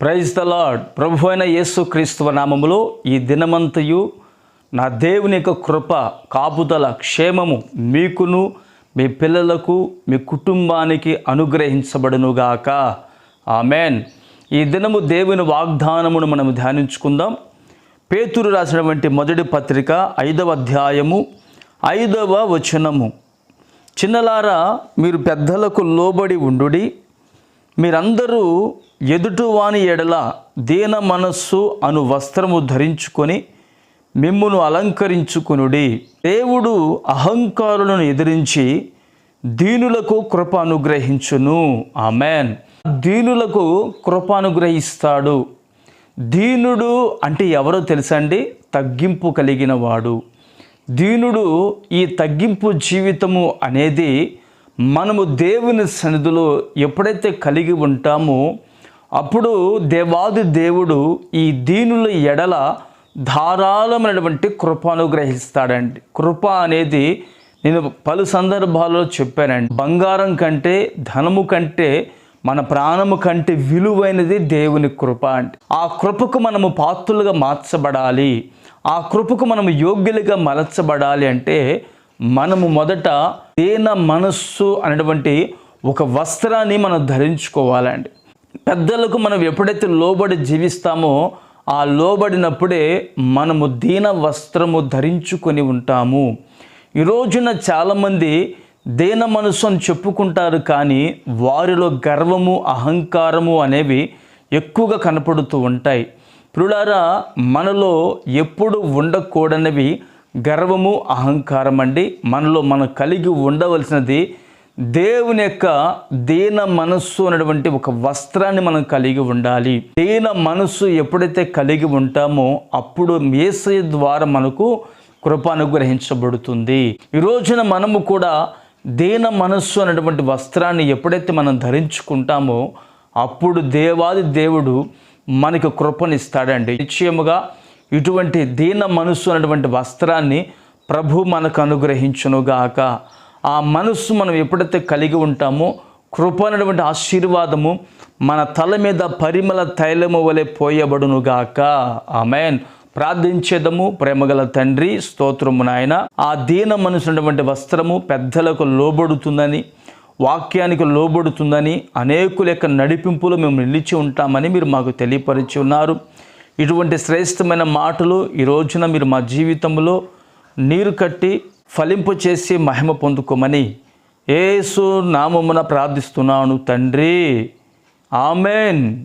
Praise the lord ప్రభు అయిన యేసు క్రీస్తువ నామములో ఈ దినమంతయు నా దేవుని యొక్క కృప కాపుదల క్షేమము మీకును మీ పిల్లలకు మీ కుటుంబానికి అనుగ్రహించబడునుగాక. ఆమెన్. ఈ దినము దేవుని వాగ్దానమును మనం ధ్యానించుకుందాం. పేతురు రాసినటువంటి మొదటి పత్రిక ఐదవ అధ్యాయము ఐదవ వచనము. చిన్నలారా మీరు పెద్దలకు లోబడి ఉండుడి మీరందరూ ఎదుటివాని ఎడల దీన మనస్సు అను వస్త్రము ధరించుకొని మిమ్మును అలంకరించుకునుడి. దేవుడు అహంకారులను ఎదిరించి దీనులకు కృప అనుగ్రహించును. ఆమెన్. దీనులకు కృప అనుగ్రహిస్తాడు. దీనుడు అంటే ఎవరో తెలుసండి? తగ్గింపు కలిగిన వాడు. దీనుడు ఈ తగ్గింపు జీవితము అనేది మనము దేవుని సన్నిధిలో ఎప్పుడైతే కలిగి ఉంటామో అప్పుడు దేవాది దేవుడు ఈ దీనుల ఎడల ధారాళమైనటువంటి కృపనుగ్రహిస్తాడండి కృప అనేది నేను పలు సందర్భాల్లో చెప్పానండి. బంగారం కంటే ధనము కంటే మన ప్రాణము కంటే విలువైనది దేవుని కృప అండి. ఆ కృపకు మనము పాత్రులుగా మార్చబడాలి. ఆ కృపకు మనము యోగ్యులుగా మలచబడాలి అంటే మనము మొదట దేన మనస్సు అనేటువంటి ఒక వస్త్రాన్ని మనం ధరించుకోవాలండి. పెద్దలకు మనం ఎప్పుడైతే లోబడి జీవిస్తామో ఆ లోబడినప్పుడే మనము దీన వస్త్రము ధరించుకొని ఉంటాము. ఈ రోజున చాలామంది దీన మనసు అని చెప్పుకుంటారు కానీ వారిలో గర్వము అహంకారము అనేవి ఎక్కువగా కనపడుతూ ఉంటాయి. ప్రులారా మనలో ఎప్పుడు ఉండకూడనివి గర్వము అహంకారం అండి. మనలో మనం కలిగి ఉండవలసినది దేవుని యొక్క దీన మనస్సు అనేటువంటి ఒక వస్త్రాన్ని మనం కలిగి ఉండాలి. దీన మనస్సు ఎప్పుడైతే కలిగి ఉంటామో అప్పుడు మేసయ ద్వారా మనకు కృప అనుగ్రహించబడుతుంది. ఈ రోజున మనము కూడా దీన మనస్సు అనేటువంటి వస్త్రాన్ని ఎప్పుడైతే మనం ధరించుకుంటామో అప్పుడు దేవాది దేవుడు మనకు కృపనిస్తాడండి. నిశ్చయముగా ఇటువంటి దీన మనస్సు అనేటువంటి వస్త్రాన్ని ప్రభు మనకు అనుగ్రహించునుగాక. ఆ మనస్సు మనం ఎప్పుడైతే కలిగి ఉంటామో కృప అనేటువంటి ఆశీర్వాదము మన తల మీద పరిమళ తైలము వలె పోయబడునుగాక. ఆమెన్. ప్రార్థించేదము ప్రేమగల తండ్రి స్తోత్రము నాయన. ఆ దీన మనసున్నటువంటి వస్త్రము పెద్దలకు లోబడుతుందని వాక్యానికి లోబడుతుందని అనేకుల యొక్క నడిపింపులు మేము నిలిచి ఉంటామని మీరు మాకు తెలియపరిచి ఉన్నారు. ఇటువంటి శ్రేష్టమైన మాటలు ఈ రోజున మీరు మా జీవితంలో నీరు కట్టి ఫలింపు చేసి మహిమ పొందుకోమని ఏసు నామమున ప్రార్థిస్తున్నాను తండ్రి. ఆమెన్.